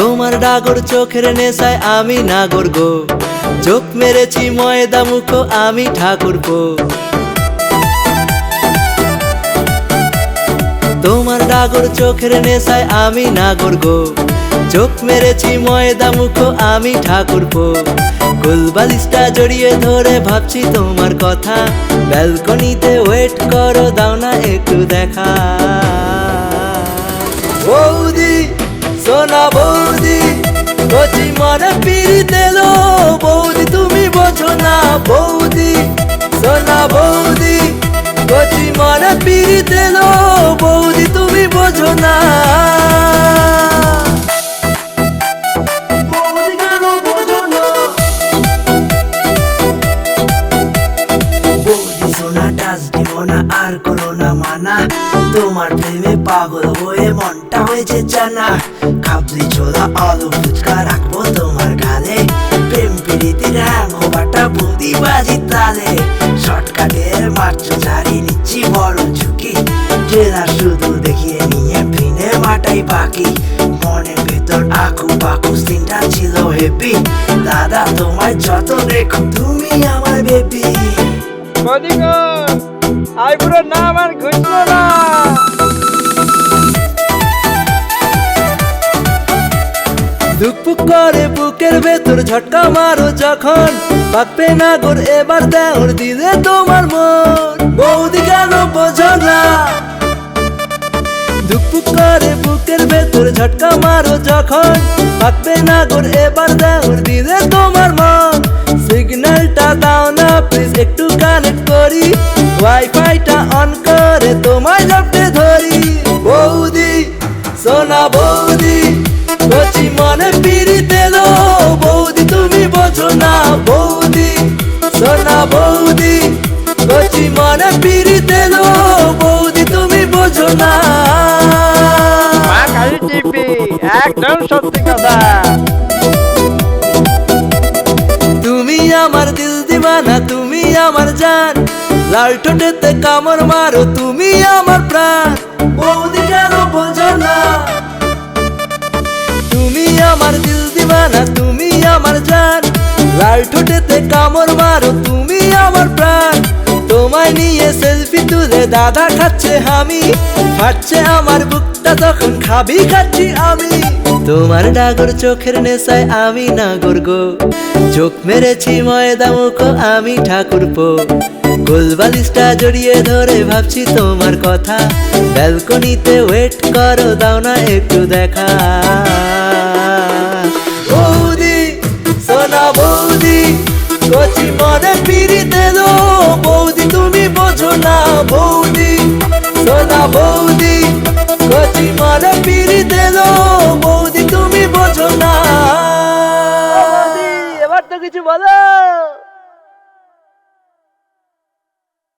তোমার ডাগর চোখের নেশায় আমি নাগর গো। চোখ মেরেছি ময়দা মুখো, আমি ঠাকুর পো তোমার ডাগর চোখের নেশায় আমি নাগর গো। চোখ মেরেছি ময়দা মুখো, আমি ঠাকুর পো গুলবালিশটা জড়িয়ে ধরে ভাবছি তোমার কথা। ব্যালকনিতে ওয়েট করো, দাও না একটু দেখা। বৌদি সোনা কচি মনে পিড়িতে লো বৌদি, তুমি বোঝো না বৌদি, সোনা বৌদি। কচি মনে পিড়িতে লো বৌদি, তুমি বোঝো না, আর করো না মানা। তোমার প্রেমে পাগল হয়ে মনটা হয়েছে জানা। কাবলি ছোলা আলু ফুচকা তোমার গালে। প্রেম প্রীতির হ্যাং ওভারটা বুদ্ধি বাজি তালে। শর্টকাটের মাত্র ঝাড়ি নিচ্ছি বড় ঝুঁকি। ট্রেলার শুধু দেখিয়ে নিয়ে ভিনে মাটাই বাকি। মনের ভেতর আঁকু পাকু সিনটা ছিল হেপি দাদা তোমায় যত দেখো তুমি আমার বেবি আইবুড়োর নাম আর ঘুষলো না। দুপুক করে, বুকের ভেতর ঝটকা মারো যখন। পাকবে না গোর, এবার দেওর দিলে তোমার মন। বৌদি কেন বোঝো না? দুপুক করে, বুকের ভেতর ঝটকা মারো যখন। পাকবে না গোর, এবার দেওর দিলে তোমার মন। সিগন্যালটা দাও না প্লিজ একটু কানেক্ট করি। ওয়াইফাইটা অন করে, তোমায় লপটে ধরি। বৌদি, সোনা বৌদি কচি মনে পিড়িতে লো বৌদি তুমি বোঝো না বৌদি সোনা বৌদি কচি মনে পিড়িতে লো বৌদি তুমি বোঝো না। একদম সত্যি কথা। তুমি আমার দিল দিবানা তুমি আমার জান। লাল ঠোঁটেতে কামড় মারো তুমি আমার প্রাণ। বৌদি ঠোঁটেতে কামড় মারো, তুমি আমার প্রাণ। তোমায় নিয়ে সেলফি তুলে দাদা খাচ্ছে আমি। ফাটছে আমার বুকটা তখন খাবি খাচ্ছি আমি। তোমার ডাগর চোখের নেশায় আমি নাগর গো চোখ মেরেছি ময়দা মুখো, আমি ঠাকুর পো গোলবালিশটা জড়িয়ে ধরে ভাবছি তোমার কথা। ব্যালকনিতে ওয়েট করো, দাও না একটু দেখা। না বৌদি? কচি মনে পিড়িতে দো। বৌদি, তুমি বোঝো না বৌদি। সোনা বৌদি, কচি মনে পিড়িতে দো। বৌদি, তুমি বোঝো না। এবার তো কিছু বলো।